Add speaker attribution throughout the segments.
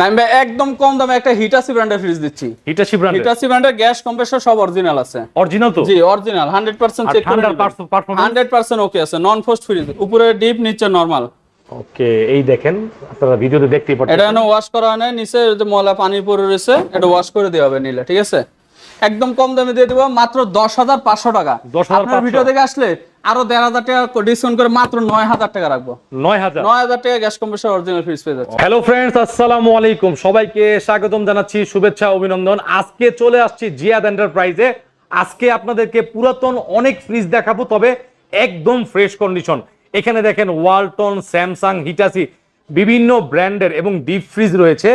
Speaker 1: নাইম ভাই একদম কম দামে একটা হিটাসি ব্র্যান্ডের ফ্রিজ দিচ্ছি।
Speaker 2: ব্র্যান্ড
Speaker 1: হিটাসি ব্র্যান্ডের গ্যাস কম্প্রেসর সব অরিজিনাল আছে।
Speaker 2: অরিজিনাল তো?
Speaker 1: জি অরিজিনাল 100% চেক করে
Speaker 2: ঠান্ডার পারফরম্যান্স
Speaker 1: হান্ড্রেড পার্সেন্ট ওকে আছে নন ফোস্ট ফ্রিজ উপরে ডিপ নিচে নরমাল
Speaker 2: ওকে এই দেখেন আপনারা ভিডিওতে দেখতেই পাচ্ছেন
Speaker 1: এটা এনে ওয়াশ করা হয় না নিচে যে ময়লা পানি পড়ে রয়েছে এটা ওয়াশ করে দেওয়া হবে নিলে ঠিক আছে? একদম কম দামে দিয়ে দেবো মাত্র দশ হাজার পাঁচশো টাকা।
Speaker 2: 10,500
Speaker 1: আপনার ভিডিও দেখে আসলে আরও দেড় হাজার টাকা ডিসকাউন্ট করে মাত্র নয় হাজার টাকা রাখব।
Speaker 2: নয় হাজার।
Speaker 1: নয় হাজার টাকা গ্যাস কম্প্রেসর অরিজিনাল ফ্রিজ পেয়ে যাচ্ছে।
Speaker 2: হ্যালো ফ্রেন্ডস আসসালামু আলাইকুম। সবাইকে স্বাগতম জানাচ্ছি শুভেচ্ছা অভিনন্দন। আজকে চলে আসছি জিয়াদ এন্টারপ্রাইজে আজকে আপনাদেরকে পুরাতন অনেক ফ্রিজ দেখাবো তবে একদম ফ্রেশ কন্ডিশন এখানে দেখেন ওয়ালটন স্যামসাং হিটাসি বিভিন্ন ব্র্যান্ডের এবং ডিপ ফ্রিজ রয়েছে।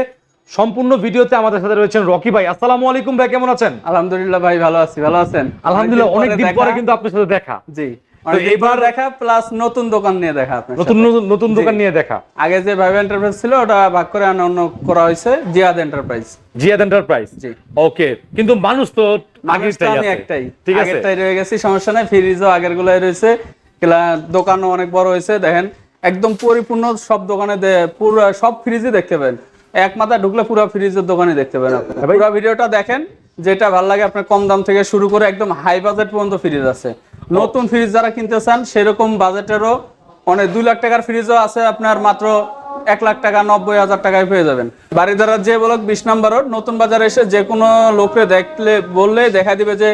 Speaker 2: সম্পূর্ণ ভিডিওতে আমাদের সাথে রয়েছেন রকি ভাই। আসসালামু আলাইকুম ভাই কেমন আছেন?
Speaker 1: আলহামদুলিল্লাহ ভাই ভালো আছি। ভালো আছেন?
Speaker 2: আলহামদুলিল্লাহ অনেক দিন পরে কিন্তু আপনার সাথে দেখা।
Speaker 1: জি। অনেক দেখা প্লাস নতুন দোকান নিয়ে দেখা
Speaker 2: নতুন নতুন- নতুন দোকান নিয়ে দেখা।
Speaker 1: আগে যে ভাইব এন্টারপ্রাইজ ছিল ওটা ভাগ করে অন্য অন্য করা হয়েছে জিয়াদ এন্টারপ্রাইজ
Speaker 2: জিয়াদ এন্টারপ্রাইজ
Speaker 1: জি।
Speaker 2: ওকে কিন্তু মানুষ তো আগেরটাই
Speaker 1: একটাই।
Speaker 2: ঠিক আছে।
Speaker 1: আগেরটাই রয়ে গেছি সমস্যা নাই ফ্রিজও আগের গুলাই রয়েছে। কিলা দোকানও অনেক বড় হয়েছে দেখেন। একদম পরিপূর্ণ সব দোকানে পুরো সব ফ্রিজই দেখতে পাবেন। এক মাথায় ঢুকলে পুরো ফ্রিজের দোকানে দেখতে পাবেন। পুরো ভিডিওটা দেখেন যেটা ভালো লাগে আপনার কম দাম থেকে শুরু করে একদম হাই বাজেট পর্যন্ত ফ্রিজ আছে। নতুন ফ্রিজ যারা কিনতে চান সেরকম বাজেটেরও অনেক দুই লাখ টাকার ফ্রিজও আছে আপনার মাত্র এক লাখ টাকা, নব্বই হাজার টাকায় পেয়ে যাবেন। বাড়িদারা যে ব্লক বিশ নম্বর রোড নতুন বাজারে এসে যে কোনো লোককে দেখলে, বললে দেখা দিবে যে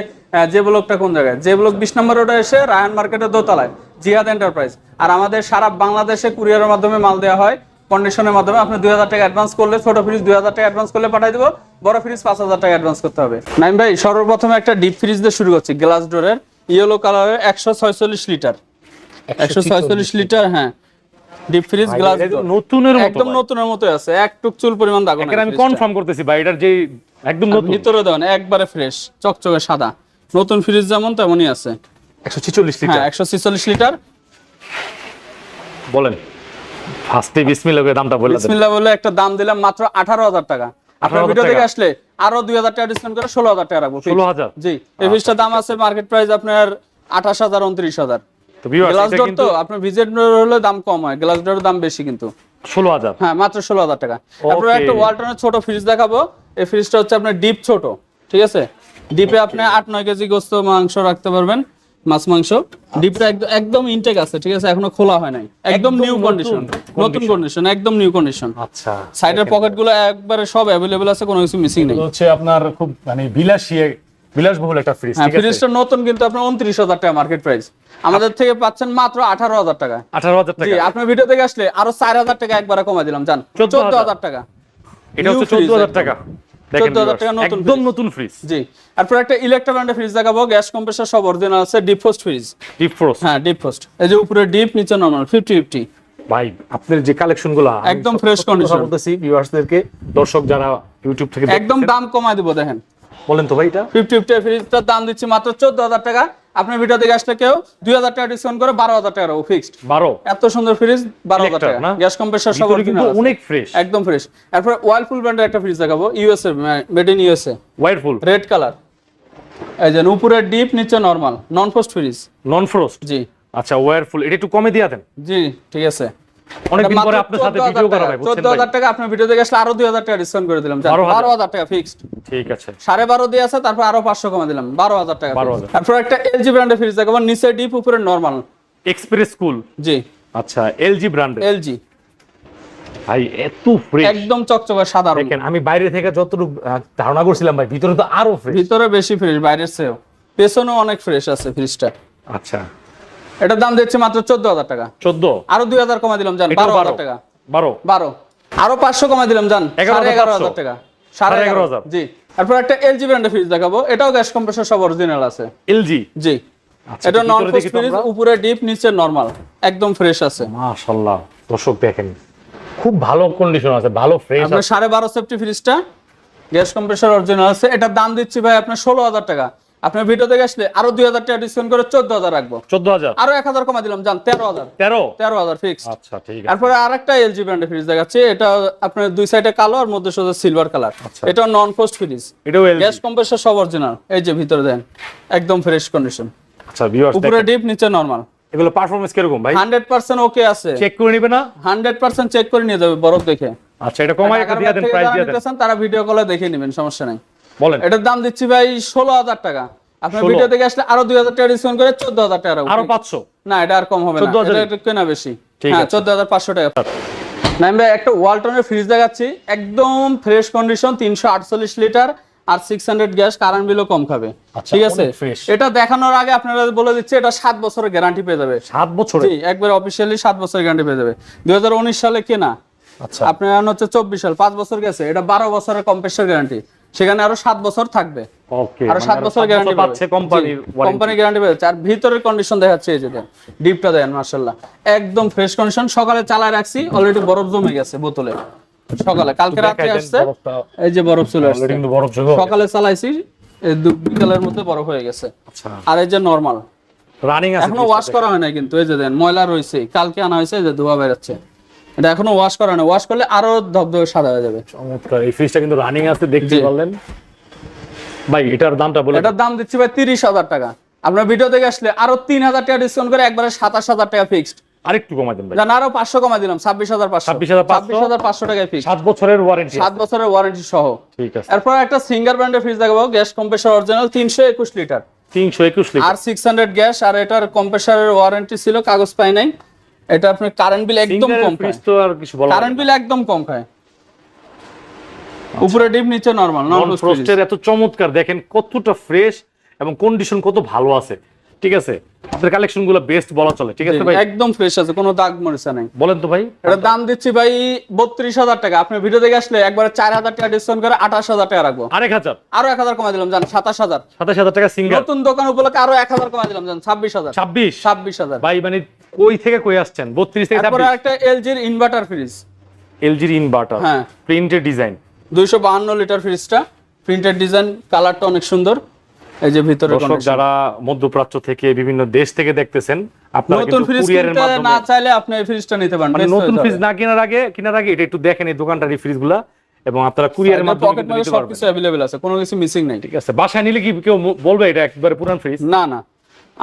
Speaker 1: যে ব্লকটা কোন জায়গায়। যে ব্লক বিশ নম্বর রোডে এসে রায়ন মার্কেটের দোতলায়, জিহাদ এন্টারপ্রাইজ আর আমাদের সারা বাংলাদেশে কুরিয়ারের মাধ্যমে মাল দেওয়া হয় কন্ডিশনের মাধ্যমে। আপনি দুই হাজার টাকা অ্যাডভান্স করলে, ছোট ফ্রিজ দুই হাজার টাকা অ্যাডভান্স করলে পাঠিয়ে দেবো, বড় ফ্রিজ পাঁচ হাজার টাকা অ্যাডভান্স করতে হবে। নাইম ভাই, সর্বপ্রথমে একটা ডিপ ফ্রিজ দিয়ে শুরু করছি গ্লাস ডোরের ইয়েলো কালারের একশো ছয়চল্লিশ লিটার। একশো ছয়চল্লিশ লিটার। হ্যাঁ। ডিপ ফ্রিজ গ্লাস
Speaker 2: নতুনের মতো
Speaker 1: একদম নতুনের মতো আছে। এক টুক চুল পরিমাণ দাগ
Speaker 2: আমি কনফার্ম করতেছি ভাই এটার যে একদম নতুন।
Speaker 1: ভিতরে দেন একবারে ফ্রেশ চকচকে সাদা। নতুন ফ্রিজ যেমন তেমনই আছে।
Speaker 2: একশো ছিচল্লিশ লিটার।
Speaker 1: হ্যাঁ লিটার।
Speaker 2: বলেন ফার্স্টে বিসমিল্লাহ করে দামটা বলে দেন।
Speaker 1: বিসমিল্লাহ বলে একটা দাম দিলাম মাত্র আঠারো হাজার টাকা। আপনার ভিডিও থেকে আসলে আরও দুই হাজার টাকা ডিসকাউন্ট করে ষোলো হাজার টাকা রাখব
Speaker 2: 16,000
Speaker 1: জি এই ফ্রিজটার দাম আছে মার্কেট প্রাইস আপনার আঠাশ হাজার উনত্রিশ হাজার।
Speaker 2: তো
Speaker 1: গ্লাস ডোর তো আপনার ভিজেট হলে দাম কম হয় গ্লাস ডোরের দাম বেশি কিন্তু। হ্যাঁ মাত্র ষোলো হাজার টাকা। তারপরে একটা ওয়ালটনের ছোট ফ্রিজ দেখাবো। এই ফ্রিজটা হচ্ছে আপনার ডিপ ছোট ঠিক আছে? ডিপে আপনি আট নয় কেজি গোস্ত মাংস রাখতে পারবেন। মাছ মাংস। ডিপটা একদম একদম ইনটেক আছে ঠিক আছে? এখনও খোলা হয় নাই। একদম নিউ কন্ডিশন নতুন কন্ডিশন একদম নিউ কন্ডিশন
Speaker 2: আচ্ছা
Speaker 1: সাইডের পকেটগুলো একবারে সব অ্যাভেলেবেল আছে কোনো কিছু মিসিং নেই।
Speaker 2: হচ্ছে আপনার খুব মানে বিলাসী বিলাসবহুল একটা ফ্রিজ
Speaker 1: হ্যাঁ
Speaker 2: ঠিক আছে?
Speaker 1: ফ্রিজটা নতুন কিন্তু আপনার উনত্রিশ হাজার টাকা মার্কেট প্রাইস আমাদের থেকে পাচ্ছেন মাত্র আঠারো হাজার টাকা।
Speaker 2: আঠারো হাজার
Speaker 1: জি আপনার ভিডিও থেকে আসলে আরও চার হাজার টাকা একবারে কমাই দিলাম জান।
Speaker 2: 14,000
Speaker 1: চোদ্দ হাজার টাকা।
Speaker 2: এটা হচ্ছে চোদ্দ হাজার টাকা
Speaker 1: 14,000 টাকা।
Speaker 2: একদম নতুন ফ্রিজ
Speaker 1: জি। একটা ফ্রিজ দেখাবো গ্যাস কম্প্রেসার সব অরিজিনাল আছে ডিপ ফ্রিজ
Speaker 2: ডিপ ফ্রোস্ট
Speaker 1: হ্যাঁ ডিপ এই যে উপরে ডিপ নিচে নরমাল ফিফটি ফিফটি
Speaker 2: ভাই আপনার যে কালেকশনগুলো
Speaker 1: একদম
Speaker 2: ফ্রেশ
Speaker 1: কন্ডিশন।
Speaker 2: বলতেছি ভিউয়ার্সদেরকে দর্শক যারা ইউটিউব থেকে
Speaker 1: একদম দাম কমায় দেব দেখেন।
Speaker 2: বলেন তো ভাই এটা।
Speaker 1: ফিফটি ফিফটি ফ্রিজটার দাম দিচ্ছি মাত্র চোদ্দ হাজার টাকা। আপনার ভিডিও থেকে আসলে কেউ দুই হাজার টাকা ডিসকাউন্ট করে বারো হাজার টাকা ফিক্সড
Speaker 2: বারো।
Speaker 1: এত সুন্দর ফ্রিজ বারো হাজার টাকা। গ্যাস কম্প্রেসার সব।
Speaker 2: অনেক ফ্রেশ
Speaker 1: একদম ফ্রেশ তারপরে ওয়ালফুল ব্র্যান্ডের একটা ফ্রিজ দেখাবো USA made in USA
Speaker 2: Whirlpool
Speaker 1: red colour এই যে উপরে ডিপ নিচে normal non frost fridge
Speaker 2: non frost
Speaker 1: জি।
Speaker 2: আচ্ছা ওয়ারফুল এটা একটু কমে দিয়ে দেন।
Speaker 1: জি ঠিক আছে।
Speaker 2: অনেকদিন পরে আপনার সাথে ভিডিও করা ভাই বুঝছেন
Speaker 1: চোদ্দ
Speaker 2: ভাই
Speaker 1: হাজার টাকা আপনার ভিডিও দেখে আসলে আরও দুই হাজার টাকা ডিসকাউন্ট করে দিলাম।
Speaker 2: 12,000
Speaker 1: টাকা ফিক্সড
Speaker 2: ঠিক আছে।
Speaker 1: সাড়ে বারো দিয়ে আছে তারপর আরও পাঁচশো কমে দিলাম। বারো হাজার টাকা তারপর একটা এলজি ব্র্যান্ডের ফ্রিজ দেখাবো নিচে ডিপ উপরে নরমাল
Speaker 2: এক্সপ্রেস স্কুল
Speaker 1: জি।
Speaker 2: আচ্ছা এলজি ব্র্যান্ডের
Speaker 1: এলজি
Speaker 2: ভাই এত ফ্রেশ
Speaker 1: একদম চকচকে সাদা রং।
Speaker 2: দেখেন আমি বাইরে থেকে যতটুকু ধারণা করছিলাম ভাই ভিতরে তো আরও ফ্রেশ
Speaker 1: ভিতরে বেশি ফ্রেশ বাইরের চেয়েও। পেছনেও অনেক ফ্রেশ আছে ফ্রিজটা
Speaker 2: আচ্ছা।
Speaker 1: এটার দাম দিচ্ছি মাত্র চোদ্দ হাজার টাকা।
Speaker 2: চোদ্দ?
Speaker 1: আরও দুই হাজার কমে দিলাম জান বারো হাজার টাকা।
Speaker 2: বারো?
Speaker 1: বারো। আরও পাঁচশো কমে দিলাম জান
Speaker 2: এগারো
Speaker 1: সাড়ে
Speaker 2: হাজার
Speaker 1: এগারো হাজার টাকা। সাড়ে এগারো হাজার। জি। তারপর একটা এলজি ব্র্যান্ডের ফ্রিজ দেখাবো। এটাও গ্যাস কম্প্রেসর সব অরিজিনাল আছে।
Speaker 2: এলজি
Speaker 1: জি।
Speaker 2: আচ্ছা,
Speaker 1: এটা নন ফ্রিজ উপরে ডিপ নিচে নরমাল একদম ফ্রেশ আছে।
Speaker 2: মাশাআল্লাহ দর্শক দেখেন খুব ভালো কন্ডিশন আছে ভালো ফ্রেশ
Speaker 1: আপনার সাড়ে বারো সেফটি ফ্রিজটা গ্যাস কম্প্রেসর অরিজিনাল আছে। এটার দাম দিচ্ছি ভাই আপনার ষোলো হাজার টাকা। আপনার ভিডিও থেকে আসলে আরও দুই হাজার টাকা ডিসকাউন্ট করে চোদ্দ হাজার রাখব।
Speaker 2: চোদ্দ হাজার?
Speaker 1: আরও এক হাজার কমা দিলাম জান তেরো হাজার।
Speaker 2: তেরো?
Speaker 1: তেরো হাজার ফিক্স
Speaker 2: আচ্ছা ঠিক আছে।
Speaker 1: তারপরে আরেকটা এলজি ব্র্যান্ডের ফ্রিজ দেখাচ্ছি এটা আপনার দুই সাইডে কালো আর মধ্যে সোজা সিলভার কালার। এটা নন পোস্ট ফ্রিজ
Speaker 2: এটাও
Speaker 1: গ্যাস কম্প্রেসর সব অরিজিনাল এই যে ভিতরে দেন একদম ফ্রেশ কন্ডিশন
Speaker 2: আচ্ছা ভিউয়ার্স
Speaker 1: উপরে ডিপ নিচে নরমাল
Speaker 2: এগুলো পারফরম্যান্স কীরকম ভাই?
Speaker 1: হান্ড্রেড পার্সেন্ট ওকে আছে।
Speaker 2: চেক করে নিবে না?
Speaker 1: হান্ড্রেড পার্সেন্ট চেক করে নিয়ে যাবে বরফ দেখে।
Speaker 2: আচ্ছা এটা কমাই একটা দিয়ে দেন প্রাইস দিয়ে দেন।
Speaker 1: তারা ভিডিও কলে দেখে নেবেন সমস্যা নাই।
Speaker 2: বলেন।
Speaker 1: এটার দাম দিচ্ছি ভাই ষোলো হাজার টাকা। আপনার ভিডিও থেকে আসলে আরও দুই হাজার টাকা ডিসকাউন্ট করে চোদ্দ হাজার টাকা
Speaker 2: আরও পাঁচশো?
Speaker 1: না এটা আর কম হবে না।
Speaker 2: 14,000
Speaker 1: এটা কেনা বেশি। হ্যাঁ চোদ্দ হাজার পাঁচশো টাকা। নাইম ভাই একটা ওয়ালটনের ফ্রিজ দেখাচ্ছি। একদম ফ্রেশ কন্ডিশন তিনশো আটচল্লিশ লিটার আর সিক্স হান্ড্রেড গ্যাস কারেন্ট বিলও কম খাবে।
Speaker 2: আচ্ছা,
Speaker 1: ঠিক আছে? এটা দেখানোর আগে আপনারা বলে দিচ্ছে এটা সাত বছরের গ্যারান্টি পেয়ে যাবে।
Speaker 2: সাত বছরে
Speaker 1: একবার অফিসিয়ালি সাত বছরের গ্যারান্টি পেয়ে যাবে। দুই হাজার উনিশ সালে কেনা।
Speaker 2: আচ্ছা।
Speaker 1: আপনার হচ্ছে চব্বিশ সাল পাঁচ বছর গেছে। এটা বারো বছরের কম্প্রেসার গ্যারান্টি সেখানে আরও সাত বছর থাকবে। আরও সাত বছর গ্যারান্টি
Speaker 2: পাচ্ছে
Speaker 1: কোম্পানি গ্যারান্টি পাচ্ছে আর ভিতরের কন্ডিশন দেখাচ্ছে এই যে দেন ডিপটা দেন মার্শাল্লাহ একদম ফ্রেশ কন্ডিশন সকালে চালায় রাখছি অলরেডি বরফ জমে গেছে বোতলে। সকালে কালকে আসছে এই যে বরফ চলে আসছে। সকালে চালাইছি বিকালের মধ্যে বরফ হয়ে গেছে।
Speaker 2: আচ্ছা।
Speaker 1: আর এই যে নরমাল
Speaker 2: রানিং
Speaker 1: এখনও ওয়াশ করা হয় না কিন্তু এই যে দেন ময়লা রয়েছে কালকে আনা হয়েছে এই যে ধোয়া বেরোচ্ছে। এটা এখনও ওয়াশ করা না। ওয়াশ করলে আরও ধবধবে সাদা হয়ে যাবে।
Speaker 2: চমৎকার। এই ফ্রিজটা কিন্তু রানিং আছে দেখতে পারলেন। ভাই এটার দামটা বলে
Speaker 1: এটার দাম দিচ্ছি ভাই তিরিশ হাজার টাকা। আপনার ভিডিও থেকে আসলে আরও তিন হাজার টাকা ডিসকাউন্ট করে একবারে সাতাশ হাজার টাকা ফিক্সড
Speaker 2: আরেকটু কমাই দেন ভাই।
Speaker 1: জান আরও পাঁচশো কমা দিলাম ছাব্বিশ হাজার পাঁচশো।
Speaker 2: 26,500
Speaker 1: ছাব্বিশ হাজার পাঁচশো টাকায় ফিক্স
Speaker 2: সাত বছরের ওয়ারেন্টি
Speaker 1: সাত বছরের ওয়ারেন্টি সহ।
Speaker 2: ঠিক আছে।
Speaker 1: এরপর একটা সিঙ্গার ব্র্যান্ডের ফ্রিজ দেখাবো গ্যাস কম্প্রেসার অরিজিনাল তিনশো একুশ লিটার
Speaker 2: তিনশো একুশ লিটার
Speaker 1: আর সিক্স হান্ড্রেড গ্যাস আর এটার কম্প্রেসারের ওয়ারেন্টি ছিল কাগজ পাই নাই। এটা আপনার কারেন্ট বিল একদম কম খায়।
Speaker 2: তো আর কিছু বলা
Speaker 1: কারেন্ট বিল একদম কম খায়। উপরে ডিপ নিচে নরমাল
Speaker 2: নন ফ্রস্টের এত চমৎকার দেখেন কতটা ফ্রেশ এবং কন্ডিশন কত ভালো আছে। ঠিক আছে? আপনার কালেকশনগুলো বেস্ট বলা চলে ঠিক আছে ভাই?
Speaker 1: একদম ফ্রেশ আছে কোনো দাগ মরিচা নাই।
Speaker 2: বলেন তো ভাই
Speaker 1: এটার দাম দিচ্ছি ভাই বত্রিশ হাজার টাকা। আপনি ভিডিও দেখে আসলে একবারে চার হাজার টাকা ডিসকাউন্ট করে আঠাশ হাজার টাকা রাখব।
Speaker 2: আরেক হাজার?
Speaker 1: আরও এক হাজার কমাই দিলাম জান সাতাশ হাজার।
Speaker 2: সাতাশ হাজার টাকা সিঙ্গেল
Speaker 1: নতুন দোকান উপলক্ষে আরও এক হাজার কমাই দিলাম জান ছাব্বিশ হাজার।
Speaker 2: ছাব্বিশ?
Speaker 1: ছাব্বিশ হাজার।
Speaker 2: ভাই মানে কই থেকে কই আসছেন? বত্রিশ থেকে
Speaker 1: তারপরে
Speaker 2: ছাব্বিশ?
Speaker 1: একটা এলজির ইনভার্টার ফ্রিজ
Speaker 2: এলজির ইনভার্টার
Speaker 1: হ্যাঁ।
Speaker 2: প্রিন্টেড ডিজাইন
Speaker 1: দুইশো বাহান্ন লিটার ফ্রিজটা প্রিন্টেড ডিজাইন কালারটা অনেক সুন্দর। এই যে ভিতরে
Speaker 2: দর্শক যারা মধ্যপ্রাচ্য থেকে বিভিন্ন দেশ থেকে দেখতেছেন আপনারা
Speaker 1: নতুন ফ্রিজ কিনতে না চাইলে আপনি এই ফ্রিজটা নিতে পারেন।
Speaker 2: মানে নতুন ফ্রিজ না কেনার আগে কেনার আগে এটা একটু দেখেন এই দোকানটার এই ফ্রিজগুলা এবং আপনারা কুরিয়ারের মাধ্যমে
Speaker 1: পকেট
Speaker 2: কিন্তু
Speaker 1: মারে
Speaker 2: নিতে পারবেন।
Speaker 1: আছে কোনো কিছু মিসিং নাই।
Speaker 2: ঠিক আছে বাসায় নিলে কি কেউ বলবে এটা একবারে পুরান ফ্রিজ
Speaker 1: না না।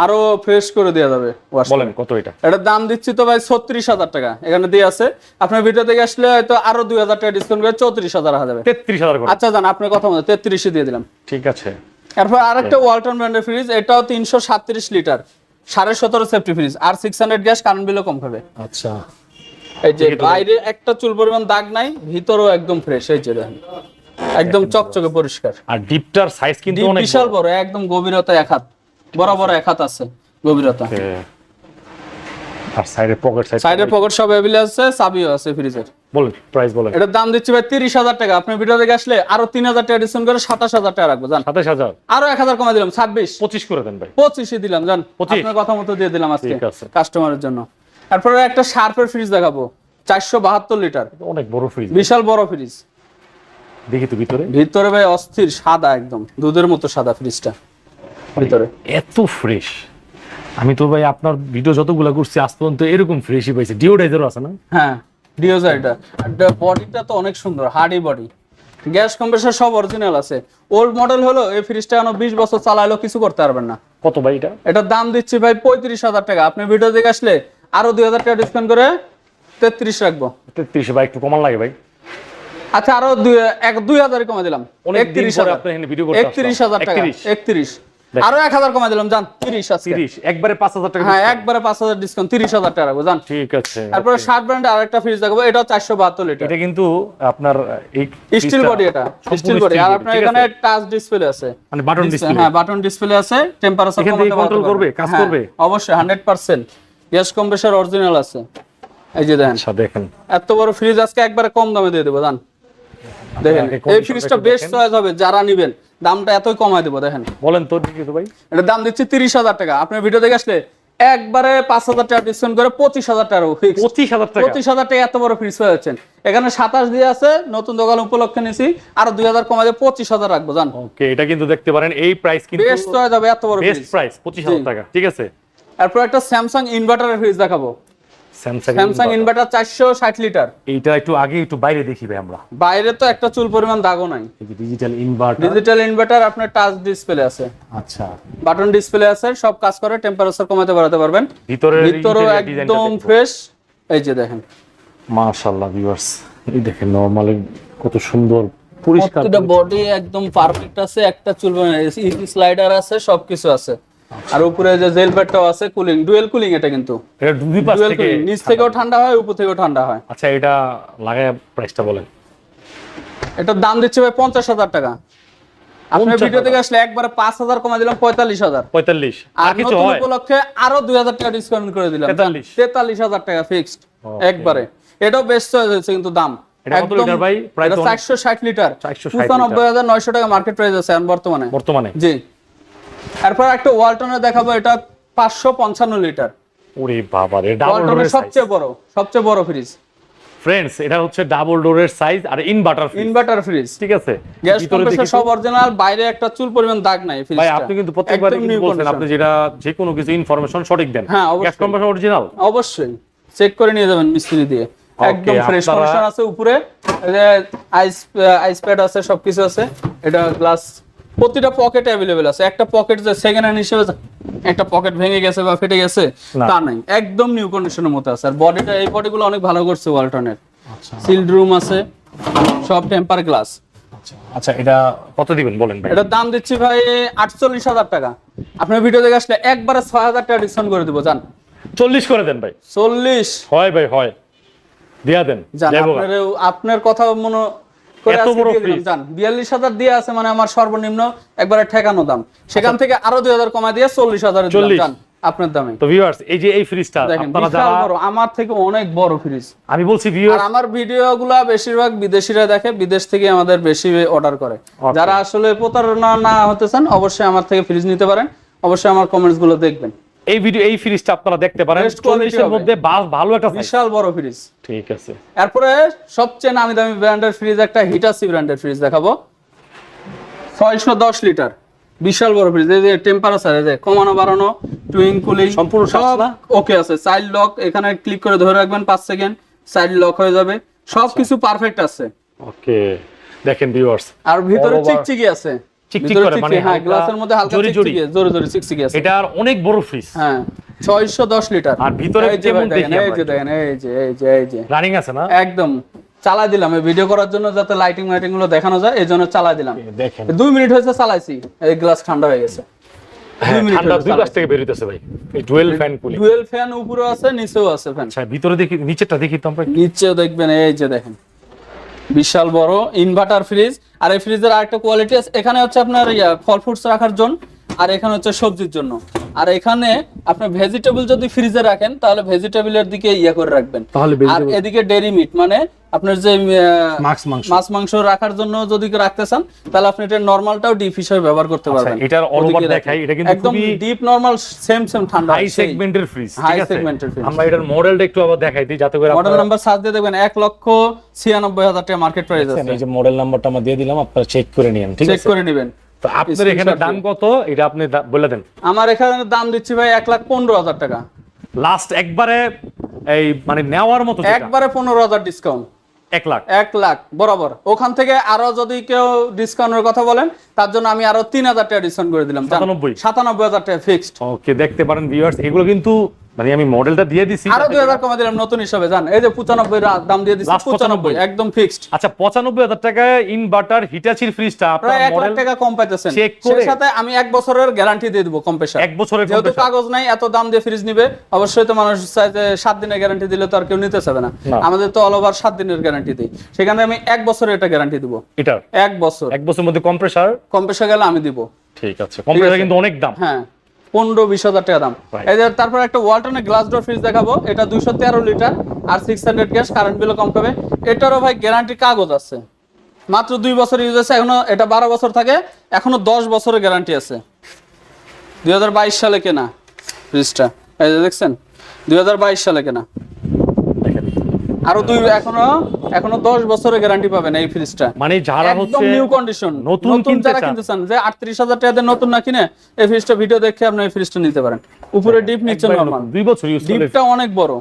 Speaker 1: আরও ফ্রেশ করে দেওয়া যাবে
Speaker 2: বলেন কত এটা?
Speaker 1: এটার দাম দিচ্ছি তো ভাই ছত্রিশ হাজার টাকা। এখানে দিয়ে আছে। আপনার ভিডিও থেকে আসলে হয়তো আরও দুই হাজার টাকা ডিসকাউন্ট করে চৌত্রিশ হাজার হয়ে যাবে।
Speaker 2: তেত্রিশ হাজার
Speaker 1: আচ্ছা জান আপনার কথা মতো তেত্রিশে দিয়ে দিলাম।
Speaker 2: ঠিক আছে।
Speaker 1: এরপর আরেকটা ওয়ালটন ব্র্যান্ডের ফ্রিজ এটাও তিনশো সাতত্রিশ লিটার সাড়ে সতেরো সেফটি ফ্রিজ আর সিক্স হান্ড্রেড গ্যাস কারেন্ট বিলও কম খাবে।
Speaker 2: আচ্ছা।
Speaker 1: এই যে বাইরে একটা চুল পরিমাণ দাগ নাই ভিতরেও একদম ফ্রেশ এই যে দেখেন। একদম চকচকে পরিষ্কার।
Speaker 2: আর ডিপটার সাইজ কিন্তু অনেক
Speaker 1: বিশাল বড়। একদম গভীরতা এক হাত বরাবর এক হাত আছে গভীরতা।
Speaker 2: আর সাইডের পকেট
Speaker 1: সাইডের পকেট সব অ্যাভেলেবল আছে চাবিও আছে ফ্রিজের
Speaker 2: বলেন প্রাইস বলেন।
Speaker 1: এটার দাম দিচ্ছি ভাই তিরিশ হাজার টাকা। ভিডিও দেখে আসলে আরও তিন হাজার টাকা ডিসকাউন্ট করে সাতাশ হাজার টাকা রাখব জান।
Speaker 2: সাতাশ হাজার?
Speaker 1: আরও এক হাজার কমে দিলাম ছাব্বিশ।
Speaker 2: পঁচিশ করে দেন ভাই।
Speaker 1: পঁচিশে দিলাম জান। আপনার কথা মতো দিয়ে দিলাম আজকে কাস্টমারের জন্য। তারপরে একটা শার্পের ফ্রিজ দেখাবো চারশো বাহাত্তর লিটার
Speaker 2: অনেক বড় ফ্রিজ
Speaker 1: বিশাল বড় ফ্রিজ
Speaker 2: দেখি তো ভিতরে।
Speaker 1: ভিতরে ভাই অস্থির সাদা একদম। দুধের মতো সাদা ফ্রিজটা ভিতরে।
Speaker 2: এত ফ্রেশ আমি তো ভাই আপনার ভিডিও যতগুলো করছি আজ পর্যন্ত এরকম ফ্রেশই পাইছি। ডিওডাইজারও আছে না?
Speaker 1: হ্যাঁ। ডিওজা এটা। বডিটা তো অনেক সুন্দর হার্ডি বডি গ্যাস কম্প্রেসার সব অরিজিনাল আছে। ওল্ড মডেল হলো এই ফ্রিজটা এখন বিশ বছর চালাইলেও কিছু করতে পারবেন না।
Speaker 2: কত ভাই এটা?
Speaker 1: এটার দাম দিচ্ছি ভাই পঁয়ত্রিশ হাজার টাকা। আপনি ভিডিও দেখে আসলে আরও দুই হাজার টাকা ডিসকাউন্ট করে তেত্রিশ রাখব।
Speaker 2: তেত্রিশ ভাই একটু কমান লাগে ভাই।
Speaker 1: আচ্ছা আরও দুই এক দুই হাজার কমে দিলাম। একত্রিশ হাজার।
Speaker 2: ভিডিও করতে
Speaker 1: একত্রিশ। হাজার টাকা।
Speaker 2: 31
Speaker 1: একত্রিশ। আরও এক হাজার কমে দিলাম জান তিরিশ
Speaker 2: তিরিশ একবারে পাঁচ হাজার টাকা
Speaker 1: হ্যাঁ একবারে পাঁচ হাজার ডিসকাউন্ট তিরিশ হাজার টাকা রাখব জান।
Speaker 2: ঠিক আছে
Speaker 1: তারপরে ষাট ব্র্যান্ড আর একটা ফ্রিজ দেখাবো এটাও চারশো বাহাত্তর লিটার
Speaker 2: এটা কিন্তু আপনার
Speaker 1: স্টিল বডি এটা স্টিল বডি আর আপনার এখানে টাচ ডিসপ্লে আছে।
Speaker 2: মানে বাটন ডিসপ্লে
Speaker 1: হ্যাঁ বাটন ডিসপ্লে আছে টেম্পারেচার
Speaker 2: control করবে? কাজ করবে?
Speaker 1: অবশ্যই hundred percent gas compressor original আছে। এই যে দেখেন।
Speaker 2: আচ্ছা দেখেন।
Speaker 1: এত বড় ফ্রিজ আজকে একবারে কম দামে দিয়ে দেবো জান। দেখেন এই ফ্রিজটা বেশ চয়েস হবে যারা নিবেন। দামটা এতই কমায় দেবো দেখেন।
Speaker 2: বলেন তো ভাই।
Speaker 1: এটার দাম দিচ্ছি তিরিশ হাজার টাকা। আপনার ভিডিও দেখে আসলে একবারে পাঁচ হাজার টাকা ডিসকাউন্ট করে পঁচিশ হাজার টাকা
Speaker 2: পঁচিশ হাজার টাকা।
Speaker 1: পঁচিশ হাজার টাকা এত বড় ফ্রিজ হয়ে যাচ্ছেন। এখানে সাতাশ দিয়ে আছে নতুন দোকান উপলক্ষে নিছি আর দুই হাজার কমাই দিয়ে পঁচিশ হাজার রাখব জান।
Speaker 2: ওকে এটা কিন্তু দেখতে পারেন এই প্রাইস কিন্তু
Speaker 1: বেশ চয়েস হবে এত বড়
Speaker 2: বেস্ট প্রাইস পঁচিশ হাজার টাকা ঠিক আছে?
Speaker 1: এরপর একটা স্যামসাং ইনভার্টারের ফ্রিজ দেখাবো।
Speaker 2: স্যামসাং
Speaker 1: স্যামসাং ইনভার্টার চারশো ষাট লিটার
Speaker 2: এইটা একটু আগে একটু বাইরে দেখি ভাই আমরা।
Speaker 1: বাইরে তো একটা চুল পরিমাণ দাগও নাই।
Speaker 2: ডিজিটাল ইনভার্টার
Speaker 1: ডিজিটাল ইনভার্টার আপনার টাচ ডিসপ্লে আছে।
Speaker 2: আচ্ছা।
Speaker 1: বাটন ডিসপ্লে আছে সব কাজ করে টেম্পারেচার কমাতে বাড়াতে পারবেন।
Speaker 2: ভিতরে
Speaker 1: ভিতরও একদম ফ্রেশ এই যে দেখেন।
Speaker 2: মাশাআল্লাহ ভিউয়ার্স এই দেখেন নরমালি কত সুন্দর পরিষ্কার
Speaker 1: বডি একদম পারফেক্ট আছে একটা চুল স্লাইডার আছে সবকিছু আছে। আর উপরে যে জেল প্যাডটাও আছে কুলিং ডুয়েল কুলিং এটা কিন্তু।
Speaker 2: এটা দুই পাশ থেকে
Speaker 1: নিচ থেকেও ঠান্ডা হয় উপর থেকেও ঠান্ডা হয়।
Speaker 2: আচ্ছা এটা লাগায় প্রাইসটা বলেন।
Speaker 1: এটার দাম দিচ্ছে ভাই পঞ্চাশ হাজার টাকা। আপনার ভিডিও থেকে আসলে একবারে পাঁচ হাজার কমা দিলাম পঁয়তাল্লিশ হাজার।
Speaker 2: পঁয়তাল্লিশ।
Speaker 1: আর
Speaker 2: কিছু হয়?
Speaker 1: উপলক্ষে আরও দুই হাজার টাকা ডিসকাউন্ট করে দিলাম।
Speaker 2: 43
Speaker 1: তেতাল্লিশ হাজার টাকা ফিক্সড একবারে। এটাও বেস্ট চয়েস হয়েছে কিন্তু দাম।
Speaker 2: এটা ভাই? প্রায়
Speaker 1: চারশো ষাট লিটার
Speaker 2: 460
Speaker 1: পঁচানব্বই হাজার নয়শো টাকা মার্কেট প্রাইস আছে এখন বর্তমানে।
Speaker 2: বর্তমানে?
Speaker 1: জি। এরপর একটা ওয়ালটনের দেখাবো এটা পাঁচশো পঞ্চান্ন লিটার।
Speaker 2: ওরে বাবা রে ডাবল ডোরের
Speaker 1: সবচেয়ে বড় সবচেয়ে বড় ফ্রিজ
Speaker 2: ফ্রেন্ডস এটা হচ্ছে ডাবল ডোরের সাইজ আর ইনভার্টার ফ্রিজ
Speaker 1: ইনভার্টার ফ্রিজ
Speaker 2: ঠিক আছে?
Speaker 1: গ্যাস কম্প্রেসর সব অরিজিনাল বাইরে একটা চুল পরিমাণ দাগ নাই
Speaker 2: ভাই আপনি কিন্তু প্রত্যেকবারই
Speaker 1: একদম
Speaker 2: কিন্তু বলছেন আপনি যেটা যে কোনো কিছু ইনফরমেশন সঠিক দেন।
Speaker 1: হ্যাঁ।
Speaker 2: গ্যাস কম্প্রেসর অরিজিনাল
Speaker 1: অবশ্যই। চেক করে নিয়ে যাবেন মিস্ত্রি দিয়ে। একদম ফ্রেশ কন্ডিশন আছে উপরে। আইস আইস প্যাড আছে সবকিছু আছে। এটা গ্লাস প্রতিটা পকেট অ্যাভেলেবেল আছে। একটা পকেট যে সেকেন্ড হ্যান্ড হিসেবে একটা পকেট ভেঙে গেছে বা ফেটে গেছে। তা নাই। একদম নিউ কন্ডিশনের মতো আছে। আর বডিটা এই বডিগুলো অনেক ভালো করছে ওয়ালটনের
Speaker 2: আচ্ছা।
Speaker 1: সিল্ড রুম আছে সব টেম্পার গ্লাস
Speaker 2: আচ্ছা। আচ্ছা এটা কত দিবেন বলেন ভাই?
Speaker 1: এটার দাম দিচ্ছি ভাই আটচল্লিশ হাজার টাকা। আপনার ভিডিও দেখে আসলে একবারে ছয় হাজার টাকা ডিসকাউন্ট করে দেবো জান।
Speaker 2: চল্লিশ করে দেন ভাই।
Speaker 1: চল্লিশ।
Speaker 2: হয় ভাই হয়। দিয়া দেন।
Speaker 1: আপনার আপনার কথা মনে
Speaker 2: এত বড়
Speaker 1: দিয়ে জান। বিয়াল্লিশ হাজার দিয়ে আছে মানে আমার সর্বনিম্ন একবারে ঠেকানো দাম। সেখান থেকে আরও দুই হাজার কমায় দিয়ে চল্লিশ হাজার
Speaker 2: 40
Speaker 1: জান আপনার দামে।
Speaker 2: তো ভিউয়ার্স এই যে এই ফ্রিজটা আপনারা যারা
Speaker 1: বড় আমার থেকে অনেক বড় ফ্রিজ
Speaker 2: আমি বলছি
Speaker 1: আর আমার ভিডিও গুলা বেশিরভাগ বিদেশিরা দেখে বিদেশ থেকে আমাদের বেশি অর্ডার করে। যারা আসলে প্রতারণা না হতে চান অবশ্যই আমার থেকে ফ্রিজ নিতে পারেন। অবশ্যই আমার কমেন্টসগুলো দেখবেন।
Speaker 2: এই ভিডিও এই ফ্রিজটা আপনারা দেখতে পারেন। চল্লিশের মধ্যে বা- ভালো একটা
Speaker 1: বিশাল বড় ফ্রিজ
Speaker 2: ঠিক আছে।
Speaker 1: এরপরে সবচেয়ে নামি দামি ব্র্যান্ডের ফ্রিজ একটা হিটাসি ব্র্যান্ডের ফ্রিজ দেখাবো। ছয়শো দশ লিটার বিশাল বড় ফ্রিজ এই যে টেম্পারেচার এই যে কমানো বাড়ানো টুইং কুলিং
Speaker 2: সম্পূর্ণ
Speaker 1: সব ওকে আছে। চাইল্ড লক এখানে ক্লিক করে ধরে রাখবেন পাঁচ সেকেন্ড চাইল্ড লক হয়ে যাবে। সব কিছু পারফেক্ট আছে।
Speaker 2: ওকে দেখেন ভিউয়ার্স
Speaker 1: আর ভিতরে চিকচিকি আছে।
Speaker 2: চিকচিক করে, মানে
Speaker 1: হ্যাঁ গ্লাসের মধ্যে হালকা
Speaker 2: জরি জরি।
Speaker 1: জোরে জোরে চিকচিকি আছে।
Speaker 2: এটার অনেক বড় ফ্রিজ
Speaker 1: হ্যাঁ ছয়শো দশ লিটার।
Speaker 2: আর ভিতরে কেমন
Speaker 1: দেখেন, এই যে দেখেন এই যে এই যে এই যে।
Speaker 2: রানিং আছে না?
Speaker 1: একদম। চালাই দিলাম ভিডিও করার জন্য যাতে লাইটিং মাইটিংগুলো দেখানো যায় এই জন্য চালাই দিলাম।
Speaker 2: দেখেন।
Speaker 1: দুই মিনিট হয়েছে চালাইছি এই গ্লাস ঠান্ডা হয়ে গেছে।
Speaker 2: হ্যাঁ, ঠান্ডা দুই পাশ থেকে বেরিতেছে ভাই। এই dual fan cooling
Speaker 1: dual fan আছে নিচেও আছে ফ্যান
Speaker 2: আচ্ছা ভিতরে দেখি নিচেরটা দেখি তো আমরা
Speaker 1: নিচেও দেখবেন এই যে দেখেন। বিশাল বড় ইনভার্টার ফ্রিজ আর এই ফ্রিজের আরেকটা কোয়ালিটি আছে, এখানে হচ্ছে আপনার ফল ফ্রুটস রাখার জন্য। আর এখানে হচ্ছে সবজির জন্য। আর এখানে আপনি ভেজিটেবল যদি ফ্রিজে রাখেন তাহলে ভেজিটেবলের দিকে ইয়া করে রাখবেন। আর এদিকে ডেরি মিট মানে আপনার যে
Speaker 2: মাছ মাংস।
Speaker 1: রাখার জন্য যদি রাখতে চান তাহলে আপনি এটা নরমালটাও ডিপ হিসেবে ব্যবহার করতে পারবেন।
Speaker 2: আচ্ছা, এটার all over
Speaker 1: ওদিকে
Speaker 2: দেখাই, এটা কিন্তু
Speaker 1: একদম ডিপ নরমাল সেম সেম ঠান্ডা
Speaker 2: হাই সেগমেন্টের ফ্রিজ
Speaker 1: High
Speaker 2: ঠিক আছে?
Speaker 1: segment এর fridge।
Speaker 2: আমরা এটার মডেলটা একটু আবার দেখাই দিই যাতে করে
Speaker 1: মডেল নাম্বার সার্চ দিয়ে দেখবেন এক লক্ষ ছিয়ানব্বই হাজার টাকা মার্কেট প্রাইস আছে।
Speaker 2: এই যে মডেল নাম্বারটা আমরা দিয়ে দিলাম আপনারা চেক করে নিন ঠিক আছে?
Speaker 1: চেক করে নেবেন।
Speaker 2: তো আপনার এখানে দাম কত? এটা আপনি বলে দেন।
Speaker 1: আমার এখানে দাম দিচ্ছি ভাই এক লাখ পনেরো হাজার টাকা।
Speaker 2: লাস্ট একবারে এই মানে নেওয়ার মতো
Speaker 1: একবারে পনেরো হাজার ডিসকাউন্ট
Speaker 2: এক লাখ।
Speaker 1: এক লাখ বরাবর। ওখান থেকে আরও যদি কেউ ডিসকাউন্টের কথা বলেন তার জন্য আমি আরও তিন হাজার টাকা ডিসকাউন্ট করে দিলাম।
Speaker 2: 97
Speaker 1: সাতানব্বই। হাজার টাকা ফিক্সড
Speaker 2: ওকে দেখতে পারেন ভিউয়ার্স এগুলো কিন্তু মানে আমি মডেলটা দিয়ে দিছি।
Speaker 1: আরও দুই হাজার কমে দিলাম নতুন হিসাবে জান? এই যে পঁচানব্বই দাম দিয়ে দিচ্ছি
Speaker 2: 95
Speaker 1: একদম ফিক্সড
Speaker 2: আচ্ছা পঁচানব্বই হাজার টাকায় ইনভার্টার হিটাচির ফ্রিজটা আপনার
Speaker 1: প্রায় এক লাখ
Speaker 2: মডেল
Speaker 1: টাকা কম পাইতেছেন। সেই সাথে আমি এক বছরের গ্যারান্টি দিয়ে দিব কম্পেশন
Speaker 2: এক বছরের
Speaker 1: যেহেতু কাগজ নাই এত দাম দিয়ে ফ্রিজ নিবে অবশ্যই তো মানুষ চায় যে সাত দিনের গ্যারান্টি দিলে তো আর কেউ নিতে চাবে না। আমাদের তো অল ওভার সাত দিনের গ্যারান্টি দিই। সেখানে আমি এক বছরের এটা গ্যারান্টি দিব।
Speaker 2: এটার?
Speaker 1: এক বছর।
Speaker 2: এক বছরের মধ্যে কম্প্রেসার
Speaker 1: কম্পেশন গেলে আমি দিব।
Speaker 2: ঠিক আছে। কম্প্রেসার কিন্তু অনেক দাম।
Speaker 1: হ্যাঁ। পনেরো বিশ হাজার টাকা দাম।
Speaker 2: Right.
Speaker 1: এই যে তারপর একটা ওয়ালটনে গ্লাস ডোর ফ্রিজ দেখাবো। এটা দুইশো তেরো লিটার আর সিক্স হান্ড্রেড গ্যাস কারেন্ট বিলও কম পাবে। এটারও ভাই গ্যারান্টি কাগজ আছে। মাত্র দুই বছর ইউজ আছে এখনও এটা বারো বছর থাকে এখনও দশ বছরের গ্যারান্টি আছে। দুই হাজার বাইশ সালে কেনা ফ্রিজটা এই যে দেখছেন? দুই হাজার বাইশ সালে কেনা। আরও দুই এখনও এখনও দশ বছরের গ্যারান্টি পাবেন এই ফ্রিজটা
Speaker 2: মানে যারা হচ্ছে
Speaker 1: নিউ কন্ডিশন
Speaker 2: নতুন কিনতে
Speaker 1: যারা
Speaker 2: চান।
Speaker 1: কিনতে চান যে আটত্রিশ হাজার টাকা দিয়ে নতুন না কিনে এই ফ্রিজটা ভিডিও দেখে আপনি এই ফ্রিজটা নিতে পারেন। উপরে ডিপ নিচে নরমাল
Speaker 2: দুই বছর ইউজ করলে
Speaker 1: ডিপটা অনেক বড়।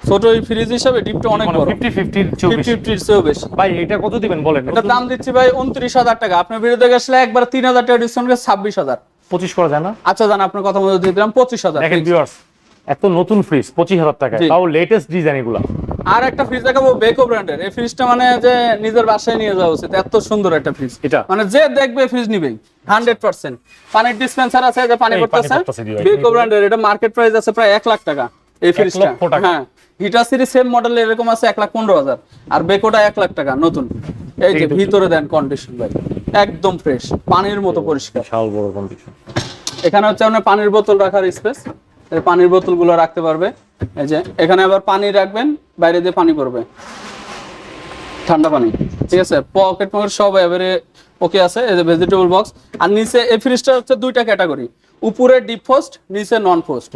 Speaker 1: ছোট এই ফ্রিজ হিসাবে ডিপটা অনেক বড়।
Speaker 2: ফিফটি ফিফটির
Speaker 1: ফিফটি ফিফটির চেয়েও বেশি।
Speaker 2: ভাই এটা কত দিবেন বলেন?
Speaker 1: এটার দাম দিচ্ছি ভাই উনত্রিশ হাজার টাকা। আপনার ভিডিও দেখে আসলে একবার তিন হাজার টাকা ডিসকাউন্ট করে ছাব্বিশ হাজার।
Speaker 2: পঁচিশ করা যায় না?
Speaker 1: আচ্ছা জান আপনার কথা মতো দিয়ে দিলাম পঁচিশ হাজার
Speaker 2: দেখেন ভিউয়ার্স এত নতুন ফ্রিজ পঁচিশ হাজার টাকায়।
Speaker 1: জি।
Speaker 2: তাও লেটেস্ট ডিজাইন এগুলা।
Speaker 1: আর একটা ফ্রিজ দেখাবো বেকো ব্র্যান্ডের এই ফ্রিজটা মানে যে নিজের বাসায় নিয়ে যাওয়া উচিত। এত সুন্দর একটা ফ্রিজ
Speaker 2: এটা?
Speaker 1: মানে যে দেখবে ফ্রিজ নিবেই। হান্ড্রেড পার্সেন্ট পানির ডিসপেন্সার আছে যে পানি পড়তেছে। বেকো ব্র্যান্ডের এটা মার্কেট প্রাইস আছে প্রায় এক লাখ টাকা এই ফ্রিজটা হ্যাঁ। হিটা সিরিজ সেম মডেল এরকম আছে এক লাখ পনেরো হাজার। আর বেকোটা এক লাখ টাকা নতুন। এই যে ভিতরে দেন কন্ডিশন ভাই। একদম ফ্রেশ পানির মতো পরিষ্কার।
Speaker 2: বিশাল বড় কন্ডিশন
Speaker 1: এখানে হচ্ছে আপনার পানির বোতল রাখার স্পেস পানির বোতলগুলো রাখতে পারবে। এই যে, এখানে আবার পানি রাখবেন, বাইরে দিয়ে পানি পড়বে। ঠান্ডা পানি, ঠিক আছে? পকেট পকেট সব এবারে ওকে আছে, এই যে ভেজিটেবল বক্স আর নিচে এই ফ্রিজটা হচ্ছে দুইটা ক্যাটাগরি উপরে ডিপ ফোস্ট নিচে নন ফোস্ট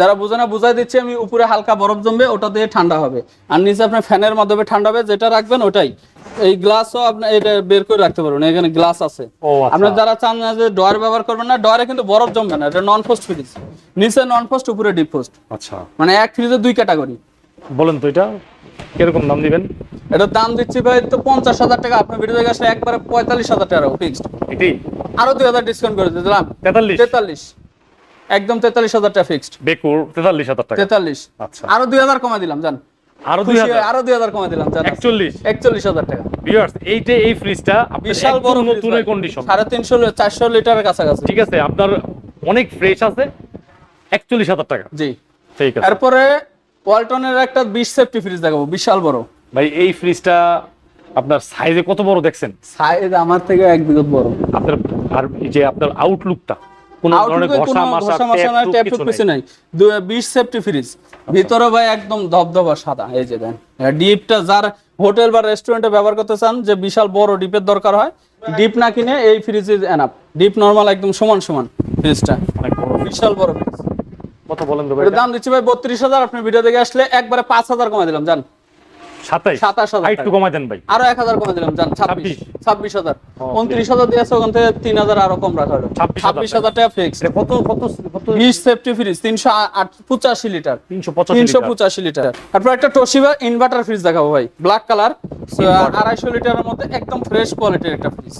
Speaker 1: যারা বোঝে না বুঝাই দিচ্ছি আমি উপরে হালকা বরফ জমবে ওটা দিয়ে ঠান্ডা হবে। আর নিচে আপনার ফ্যানের মাধ্যমে ঠান্ডা হবে যেটা রাখবেন ওটাই। এই গ্লাসও আপনি এটা বের করে রাখতে পারবেন এখানে গ্লাস আছে।
Speaker 2: আচ্ছা।
Speaker 1: আপনার যারা চান না যে ডয়ার ব্যবহার করবেন না ডয়ারে কিন্তু বরফ জমবে না এটা নন ফোস্ট ফ্রিজ নিচে নন ফোস্ট উপরে ডিপ ফোস্ট
Speaker 2: আচ্ছা।
Speaker 1: মানে এক ফ্রিজে দুই ক্যাটাগরি
Speaker 2: বলেন তো এটা। কীরকম দাম দিবেন?
Speaker 1: এটার দাম দিচ্ছি ভাই তো পঞ্চাশ হাজার টাকা। আপনার ভিডিও দেখে আসলে একবারে পঁয়তাল্লিশ হাজার টাকা ফিক্সড
Speaker 2: এটি?
Speaker 1: আরও দুই হাজার ডিসকাউন্ট করে দিলাম।
Speaker 2: তেতাল্লিশ?
Speaker 1: তেতাল্লিশ। একদম তেতাল্লিশ হাজার টাকা ফিক্সড
Speaker 2: বেকুর তেতাল্লিশ হাজার টাকা।
Speaker 1: তেতাল্লিশ।
Speaker 2: আচ্ছা।
Speaker 1: আরও দুই হাজার কমে দিলাম জান।
Speaker 2: আরও দুই হাজার?
Speaker 1: আরও দুই হাজার কমে দিলাম জান।
Speaker 2: একচল্লিশ?
Speaker 1: একচল্লিশ হাজার টাকা।
Speaker 2: ভিউয়ার্স এইটা এই ফ্রিজটা
Speaker 1: বিশাল বড়
Speaker 2: নতুন কন্ডিশন
Speaker 1: সাড়ে তিনশো চারশো লিটারের কাছাকাছি।
Speaker 2: ঠিক আছে আপনার অনেক ফ্রেশ আছে। একচল্লিশ হাজার টাকা।
Speaker 1: জি।
Speaker 2: ঠিক আছে।
Speaker 1: তারপরে ওয়ালটনের একটা বিশ সেফটি ফ্রিজ দেখাবো বিশাল বড়।
Speaker 2: ভাই এই ফ্রিজটা আপনার সাইজে কত বড় দেখছেন?
Speaker 1: সাইজ আমার থেকে এক বিগত বড়।
Speaker 2: আপনার আর এই যে আপনার আউটলুকটা কোন ধরনের ঘষা মাসা
Speaker 1: ট্যাপ টুপ কিছু নাই? বিশ সেফটি ফ্রিজ ভিতরে ভাই একদম ধবধবা সাদা এই যে দেন। ডিপটা যার হোটেল বা রেস্টুরেন্টে ব্যবহার করতে চান যে বিশাল বড় ডিপের দরকার হয় ডিপ না কিনে এই fridge is enough deep normal একদম সমান সমান ফ্রিজটা
Speaker 2: অনেক বড়।
Speaker 1: বিশাল বড় ফ্রিজ
Speaker 2: কত বলেন তো ভাই?
Speaker 1: দাম দিচ্ছি ভাই বত্রিশ হাজার। আপনি ভিডিও দেখে আসলে একবারে পাঁচ হাজার দিলাম জান।
Speaker 2: সাতাইশ?
Speaker 1: সাতাশ হাজার
Speaker 2: একটু কমাই দেন ভাই।
Speaker 1: আরও এক হাজার দিলাম জান ছাব্বিশ। ছাব্বিশ? হাজার।
Speaker 2: Okay.
Speaker 1: উনত্রিশ হাজার দিয়েছে ওখান থেকে তিন হাজার আরও কম রাখা হলো।
Speaker 2: 26,000
Speaker 1: টাকা। ফিক্স
Speaker 2: কত কত কত
Speaker 1: বিশ সেফটি ফ্রিজ তিনশো আট পঁচাশি লিটার
Speaker 2: তিনশো পঁচাশি
Speaker 1: তিনশো পঁচাশি লিটার তারপর একটা ইনভার্টার ফ্রিজ দেখাবো ভাই ব্ল্যাক কালার আড়াইশো লিটারের মধ্যে একদম ফ্রেশ কোয়ালিটির একটা ফ্রিজ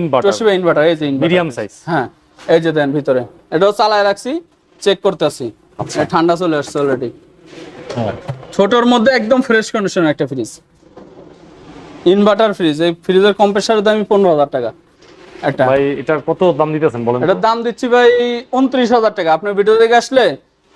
Speaker 2: ইনভার্টার
Speaker 1: তোশিবা ইনভার্টার এই যে
Speaker 2: মিডিয়াম সাইজ
Speaker 1: হ্যাঁ এই যে দেন ভিতরে। এটাও চালায় রাখছি। চেক করতেছি।
Speaker 2: আচ্ছা।
Speaker 1: ঠান্ডা চলে আসছে অলরেডি ছোটর মধ্যে একদম ফ্রেশ কন্ডিশন একটা ফ্রিজ ইনভার্টার ফ্রিজ এই ফ্রিজের কম্প্রেসারের দামই পনেরো হাজার টাকা। একটা।
Speaker 2: ভাই এটার কত দাম দিতেছেন বলেন তো?
Speaker 1: এটার দাম দিচ্ছি ভাই উনত্রিশ হাজার টাকা। আপনার ভিডিও দেখে আসলে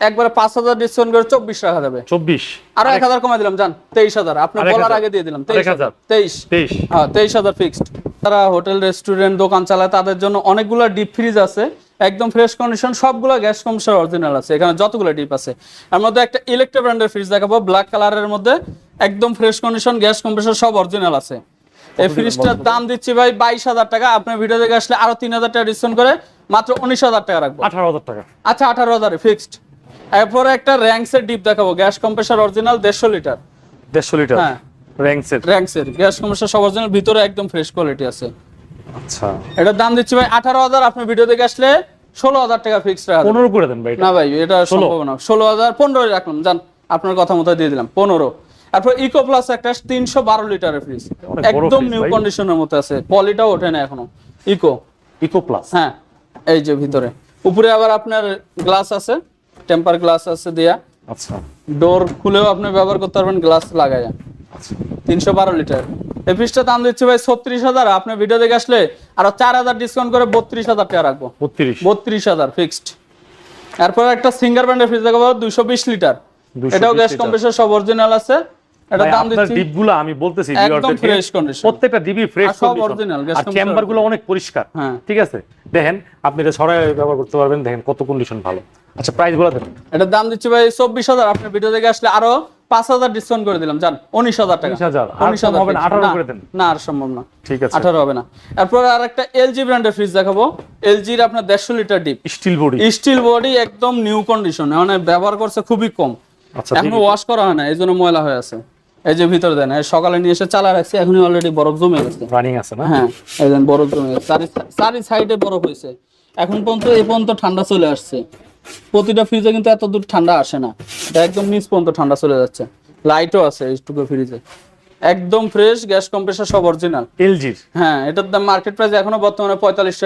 Speaker 1: একবারে পাঁচ হাজার ডিসকাউন্ট করে চব্বিশ রাখা যাবে
Speaker 2: চব্বিশ।
Speaker 1: আরও এক হাজার কমে দিলাম জান তেইশ হাজার। আপনি বলার আগে দিয়ে দিলাম
Speaker 2: আরেক
Speaker 1: তেইশ
Speaker 2: হাজার।
Speaker 1: হাজার। তেইশ।
Speaker 2: তেইশ।
Speaker 1: হ্যাঁ তেইশ হাজার ফিক্সড তারা হোটেল রেস্টুরেন্ট দোকান চালায় তাদের জন্য অনেকগুলো ডিপ ফ্রিজ আছে। একদম ফ্রেশ কন্ডিশন সবগুলো গ্যাস কমসার অরিজিনাল আছে। এখানে যতগুলো ডিপ আছে। এর মধ্যে একটা ইলেকট্রো ব্র্যান্ডের ফ্রিজ দেখাবো ব্ল্যাক কালারের মধ্যে একদম ফ্রেশ কন্ডিশন গ্যাস কম্প্রেসর সব অরিজিনাল আছে। এই ফ্রিজটার দাম দিচ্ছি ভাই বাইশ হাজার টাকা। আপনার ভিডিও দেখে আসলে আরও তিন হাজার টাকা ডিসকাউন্ট করে মাত্র উনিশ হাজার টাকা রাখব।
Speaker 2: আঠারো হাজার টাকা।
Speaker 1: আচ্ছা আঠারো হাজারে ফিক্সড এরপরে একটা র্যাঙ্কসের ডিপ দেখাবো। গ্যাস কম্প্রেসর অরিজিনাল দেড়শো লিটার।
Speaker 2: দেড়শো লিটার?
Speaker 1: হ্যাঁ।
Speaker 2: র্যাঙ্কসের
Speaker 1: র্যাঙ্কসের গ্যাস কম্প্রেসর সব অরিজিনাল ভিতরে একদম ফ্রেশ কোয়ালিটি আছে।
Speaker 2: আচ্ছা।
Speaker 1: এটার দাম দিচ্ছি ভাই আঠারো হাজার আপনি ভিডিও দেখে আসলে ষোলো হাজার টাকা ফিক্সড
Speaker 2: পনেরো করে দেন ভাই
Speaker 1: না ভাই এটা
Speaker 2: ষোলো?
Speaker 1: সম্ভব না। ষোলো হাজার পনেরোই রাখলাম জান আপনার কথা মতো দিয়ে দিলাম পনেরো। তারপর ইকো প্লাস একটা তিনশো বারো লিটারের ফ্রিজ একদম নিউ। কন্ডিশনের মতো আছে পলিটাও ওঠে না এখনও। ইকো
Speaker 2: ইকো প্লাস
Speaker 1: হ্যাঁ এই যে ভিতরে। উপরে আবার আপনার গ্লাস আছে টেম্পার গ্লাস আছে দেয়া।
Speaker 2: আচ্ছা।
Speaker 1: ডোর খুলেও আপনি ব্যবহার করতে পারবেন গ্লাস লাগাইয়া।
Speaker 2: আচ্ছা।
Speaker 1: তিনশো বারো লিটার এই ফ্রিজটা দাম দিচ্ছে ভাই ছত্রিশ হাজার। ভিডিও দেখে আসলে আরও চার হাজার ডিসকাউন্ট করে বত্রিশ হাজার টাকা রাখব।
Speaker 2: বত্রিশ।
Speaker 1: বত্রিশ হাজার ফিক্সড এরপর একটা সিঙ্গার ব্র্যান্ডের ফ্রিজ দেখাবো দুইশো বিশ লিটার এটাও গ্যাস। সব অরিজিনাল আছে। এটা দাম দিচ্ছি
Speaker 2: ডিপগুলো আমি বলতেছি
Speaker 1: একদম
Speaker 2: viewers-দেরকে, প্রত্যেকটা ডিবি ফ্রেশ
Speaker 1: সব original,
Speaker 2: আর
Speaker 1: compressor
Speaker 2: অনেক পরিষ্কার
Speaker 1: হ্যাঁ।
Speaker 2: ঠিক আছে? দেখেন আপনি এটা ব্যবহার করতে পারবেন দেখেন কত কন্ডিশন ভালো। আচ্ছা প্রাইস
Speaker 1: এটার দাম দিচ্ছি ভাই চব্বিশ হাজার। আপনার ভিডিও দেখে আসলে আরও পাঁচ হাজার ডিসকাউন্ট করে দিলাম জান উনিশ হাজার টাকা। উনিশ হাজার
Speaker 2: হবে না, করে দেন।
Speaker 1: না আর সম্ভব না।
Speaker 2: ঠিক আছে।
Speaker 1: আঠারো হবে না। এরপর আর একটা এলজি ব্র্যান্ডের ফ্রিজ দেখাবো। এলজির আপনার দেড়শো litre deep.
Speaker 2: Steel body
Speaker 1: steel body একদম নিউ কন্ডিশন মানে ব্যবহার করছে খুবই কম।
Speaker 2: আচ্ছা
Speaker 1: এখনও ওয়াশ করা হয় না এই জন্য ময়লা হয়ে আছে। এই যে ভিতরে দেন সকালে নিয়ে এসে চালা রাখছি এখনই অলরেডি বরফ জমে গেছে।
Speaker 2: রানিং আছে না?
Speaker 1: হ্যাঁ এই বরফ জমে গেছে। চারি সাইডে বরফ হয়েছে। এখন পর্যন্ত এই পর্যন্ত ঠান্ডা চলে আসছে। প্রতিটা ফ্রিজে কিন্তু এত দূর ঠান্ডা আসে না। এটা একদম নিচ পর্যন্ত ঠান্ডা চলে যাচ্ছে। লাইটও আছে এইটুকু ফ্রিজে একদম ফ্রেশ গ্যাস কম্প্রেসার সব অরিজিনাল
Speaker 2: এলজির
Speaker 1: হ্যাঁ এটার দাম মার্কেট প্রাইস এখনও বর্তমানে পঁয়তাল্লিশ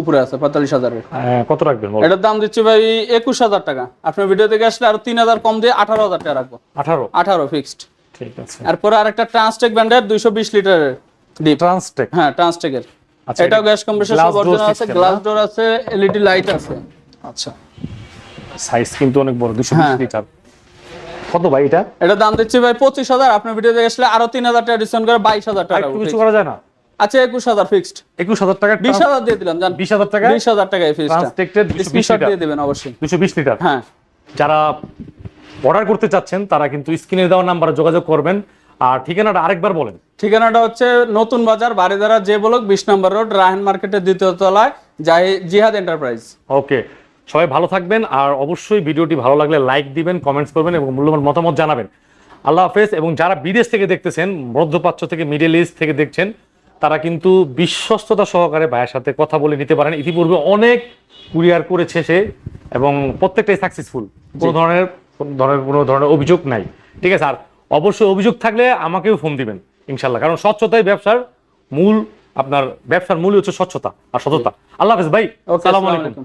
Speaker 1: উপরে আছে পঁয়তাল্লিশ হাজারের।
Speaker 2: কত রাখবেন বল?
Speaker 1: এটার দাম দিচ্ছি ভাই একুশ হাজার টাকা। আপনার ভিডিও থেকে আসলে আরও তিন হাজার কম দিয়ে আঠারো হাজার টাকা রাখব।
Speaker 2: আঠারো?
Speaker 1: আঠারো ফিক্সড
Speaker 2: ঠিক আছে।
Speaker 1: এরপরে আরেকটা ট্রান্সটেক ব্র্যান্ডের দুইশো বিশ লিটারের ডিপ
Speaker 2: ট্রান্সটেক
Speaker 1: হ্যাঁ ট্রান্সটেকের
Speaker 2: আচ্ছা,
Speaker 1: এটাও গ্যাস কম্প্রেসর সব অরিজিনাল আছে গ্লাস ডোর আছে এলইডি লাইট আছে।
Speaker 2: আচ্ছা। সাইজ কিন্তু অনেক বড় দুশো
Speaker 1: হ্যাঁ।
Speaker 2: লিটার। কত ভাই এটা?
Speaker 1: এটা দাম দিচ্ছি ভাই পঁচিশ হাজার। আপনার ভিডিও দেখে আসলে আরও তিন হাজার টাকা ডিসকাউন্ট করে বাইশ হাজার টাকা
Speaker 2: কিছু করা যায় না?
Speaker 1: আচ্ছা একুশ হাজার ফিক্সড
Speaker 2: একুশ হাজার টাকা
Speaker 1: বিশ হাজার দিয়ে দিলাম জান।
Speaker 2: বিশ হাজার টাকা?
Speaker 1: বিশ হাজার টাকা এই ফিক্সটা
Speaker 2: ট্রান্সটেক্টের দুশো বিশ
Speaker 1: স্ক্রিনশট
Speaker 2: লিটার।
Speaker 1: দিয়ে দিবেন অবশ্যই।
Speaker 2: দুশো বিশ লিটার।
Speaker 1: হ্যাঁ।
Speaker 2: যারা অর্ডার করতে চাচ্ছেন তারা কিন্তু স্ক্রিনে দেওয়া নাম্বারে যোগাযোগ করবেন। আর ঠিকানাটা আরেকবার বলেন।
Speaker 1: ঠিকানাটা হচ্ছে নতুন বাজার বাড়িধারা যে ব্লক বিশ নম্বর রোড রায়হান মার্কেটের দ্বিতীয় তলায় জিহাদ এন্টারপ্রাইজ
Speaker 2: ওকে। সবাই ভালো থাকবেন আর অবশ্যই ভিডিওটি ভালো লাগলে লাইক দিবেন কমেন্টস করবেন এবং মূল্যবান মতামত জানাবেন। আল্লাহ হাফেজ এবং যারা বিদেশ থেকে দেখতেছেন মধ্যপ্রাচ্য থেকে মিডল ইস্ট থেকে দেখছেন তারা কিন্তু বিশ্বস্ততা সহকারে ভাইয়ের সাথে কথা বলে নিতে পারেন। ইতিপূর্বে অনেক কুরিয়ার করেছে সে এবং প্রত্যেকটাই সাকসেসফুল কোনো ধরনের কোনো ধরনের কোনো ধরনের অভিযোগ নাই। ঠিক আছে আর অবশ্যই অভিযোগ থাকলে আমাকেও ফোন দিবেন ইনশাল্লাহ কারণ স্বচ্ছতাই ব্যবসার মূল আপনার ব্যবসার মূল হচ্ছে স্বচ্ছতা আর সততা। আল্লাহ হাফেজ ভাই
Speaker 1: আসসালামু আলাইকুম।